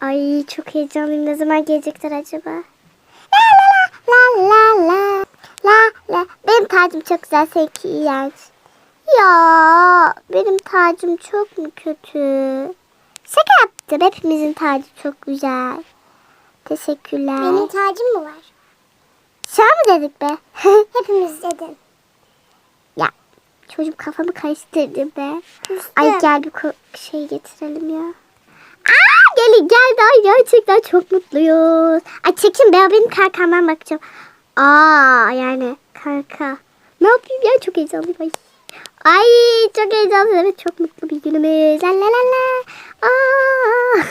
Ay çok heyecanlıyım. Ne zaman gelecekler acaba? La la la la la la la. Benim tacım çok güzel. Seninki iğrenç. Ya benim tacım çok mu kötü? Şaka yaptım. Hepimizin tacı çok güzel. Teşekkürler. Benim tacım mı var? Sen mi dedik be? Hepimiz dedin. ya çocuk kafamı karıştırdı be. Ay gel bir şey getirelim ya. Aa gelin geldi ay gerçekten çok mutluyuz. Ay çekin be benim karkamdan bakacağım. Aa yani kanka. Ne yapayım ya çok heyecanlıyım ay. Ay çok heyecanlıyım evet çok mutlu bir günümüz. La la la la. Aa.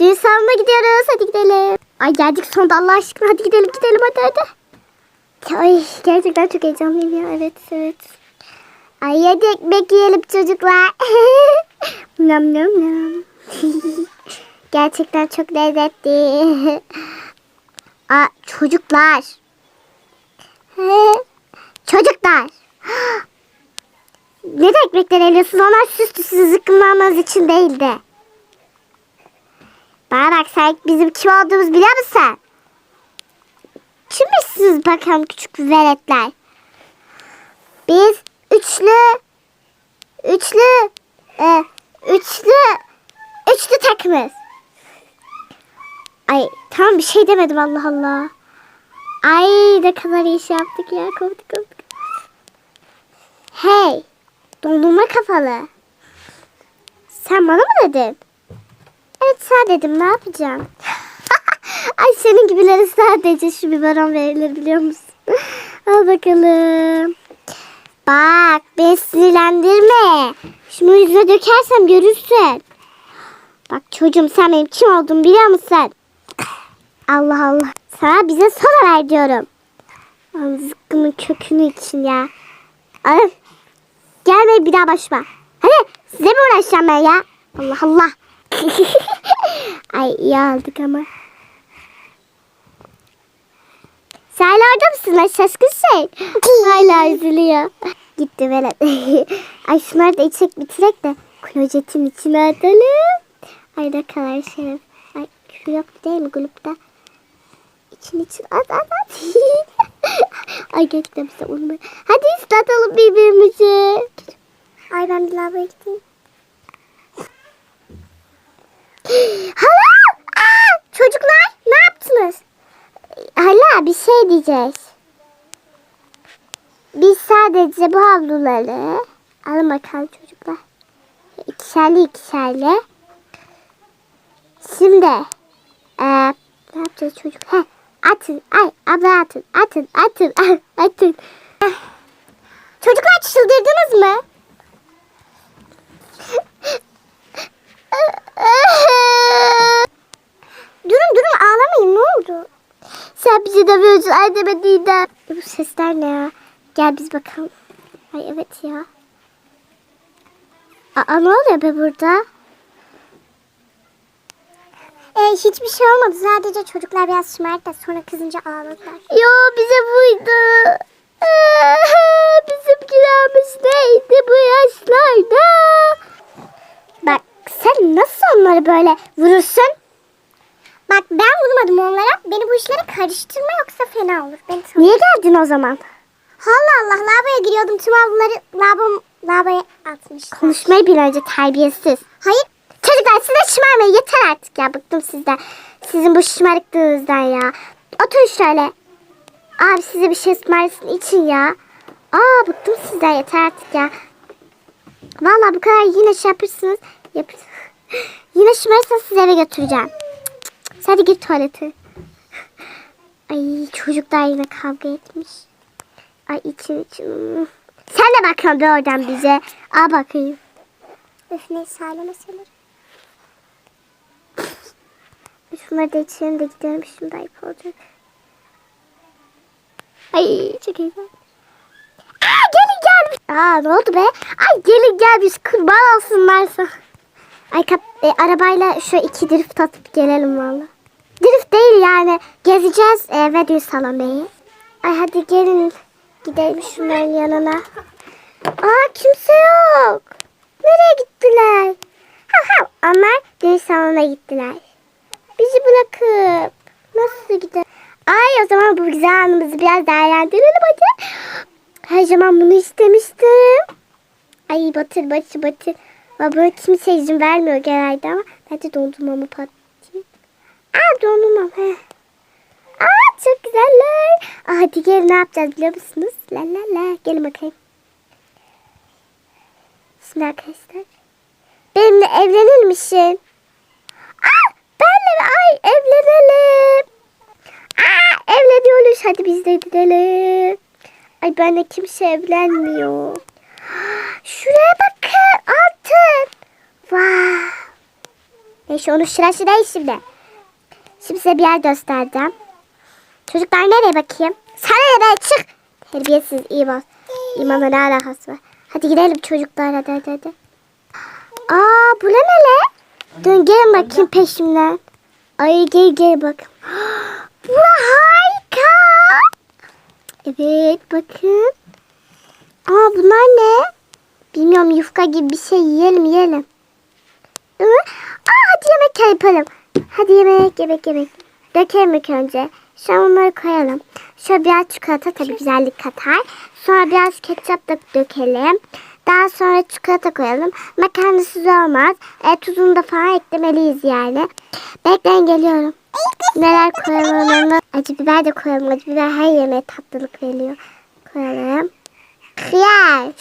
Düğün salonuna gidiyoruz hadi gidelim. Ay geldik sonunda Allah aşkına hadi gidelim gidelim hadi hadi. Ay gerçekten çok heyecanlıyım ya evet evet. Ay hadi ekmek yiyelim çocuklar. nam nam nam. Gerçekten çok lezzetli. Aa, çocuklar. çocuklar. Neden ekmekleri eliyorsunuz? Onlar süslü sizi zıkkımlanmanız için değildi. Bana bak sen bizim kim olduğumuzu biliyor musun? Kimmişsiniz bakalım küçük veletler? Biz üçlü, üçlü, e, üçlü, üçlü takımız. Ay tamam bir şey demedim Allah Allah. Ay ne kadar iyi şey yaptık ya. Kovduk kovduk. Hey dondurma kafalı. Sen bana mı dedin? Evet sen dedim ne yapacağım? Ay senin gibilere sadece şu biberon verilir biliyor musun? Al bakalım. Bak beni sinirlendirme. Şunu yüzüne dökersem görürsün. Bak çocuğum sen benim kim olduğumu biliyor musun? Allah Allah. Sana bize soda ver diyorum. Al zıkkımın kökünü için ya. Al. Gelme bir daha başıma. Hadi size mi uğraşacağım ben ya? Allah Allah. Ay iyi aldık ama. Sen orada mısın lan şaşkın şey? hala üzülüyor. Gitti velet. Ay şunları da içecek bitirek de klozetin içine atalım. Kadar şeref. Ay yok değil mi grupta? İçin için at at at. Ay gerçekten bize unutmayın. Hadi ıslatalım birbirimizi. Ay ben bir lavaboya gideyim. Hala! Aa, çocuklar ne yaptınız? Hala bir şey diyeceğiz. Biz sadece bu havluları alın bakalım çocuklar. İkişerli ikişerli. Şimdi eee ne yapacağız çocuk? Heh, atın. Ay abla atın. Atın. Atın. Atın. Eh. Çocuklar çıldırdınız mı? durun durun ağlamayın ne oldu? Sen bizi dövüyorsun ay deme Didem. E, bu sesler ne ya? Gel biz bakalım. Ay evet ya. Aa ne oluyor be burada? Hiçbir şey olmadı. Sadece çocuklar biraz şımarık da sonra kızınca ağladılar. Yo bize buydu. Bizim kiramız neydi bu yaşlarda? Bak sen nasıl onları böyle vurursun? Bak ben vurmadım onlara. Beni bu işlere karıştırma yoksa fena olur. Beni tanı. Niye geldin o zaman? Allah Allah lavaboya giriyordum. Tüm havluları lavabo, lavaboya atmışlar. Konuşmayı bil önce terbiyesiz. Hayır. Çocuklar siz de şımarmayın yeter artık ya bıktım sizden. Sizin bu şımarıklığınızdan ya. Oturun şöyle. Abi size bir şey ısmarlasın için ya. Aa bıktım sizden yeter artık ya. Vallahi bu kadar yine şey yapırsınız. Yap yine şımarırsanız sizi eve götüreceğim. Sen de git tuvalete. Ay çocuklar yine kavga etmiş. Ay için için. Sen de bakıyorsun be oradan bize. Al bakayım. Öf neyse meseleleri. Şunları da içelim de gidelim. Şimdi ayıp olacak. Ay çok heyecan. Aa gelin gel. Aa ne oldu be? Ay gelin gel biz kurban olsunlar sana. Ay kap, e, arabayla şu iki drift atıp gelelim valla. Drift değil yani. Gezeceğiz e, ve düğün salonayı. Ay hadi gelin gidelim şunların yanına. Aa kimse yok. Nereye gittiler? Ha ha onlar düğün salonuna gittiler. Bırakıp nasıl gider? Ay o zaman bu güzel anımızı biraz değerlendirelim hadi. Her zaman bunu istemiştim. Ay batır batır batır. Baba kimse izin vermiyor genelde ama ben de dondurmamı patlatayım. Aa dondurmam. He. Aa çok güzeller. Aa, hadi gelin ne yapacağız biliyor musunuz? La la la. Gelin bakayım. Şimdi arkadaşlar. Benimle evlenir misin? Aa benle ay evlenelim. Aa evleniyoruz. Hadi biz de gidelim. Ay benle kimse evlenmiyor. Şuraya bakın altın. Vay. Neyse onun şurası değil şimdi. Şimdi size bir yer göstereceğim. Çocuklar nereye bakayım? Sana ne be çık. Terbiyesiz bak. İmanla ne alakası var? Hadi gidelim çocuklar hadi hadi hadi. Aa bu ne ne? Dön gelin bakayım peşimden. Ay gel gel bak. Bu harika. Evet bakın. Aa bunlar ne? Bilmiyorum yufka gibi bir şey yiyelim yiyelim. Aa hadi yemek yapalım. Hadi yemek yemek yemek. Dökelim ilk önce. Sonra onları koyalım. Şöyle biraz çikolata tabii güzellik katar. Sonra biraz ketçap da dökelim. Daha sonra çikolata koyalım. Makarnasız olmaz. E, tuzunu da falan eklemeliyiz yani. Bekleyin geliyorum. Neler koyalım onu. Acı biber de koyalım. Acı biber her yemeğe tatlılık veriyor. Koyalım. Kıyar.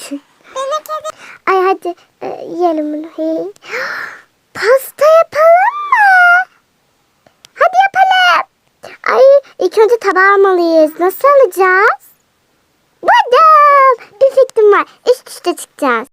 Ay hadi e, yiyelim bunu. Pasta yapalım mı? Hadi yapalım. Ay ilk önce tabağı almalıyız. Nasıl alacağız? Buldum. Bir fikrim var. Üst üste çıkacağız.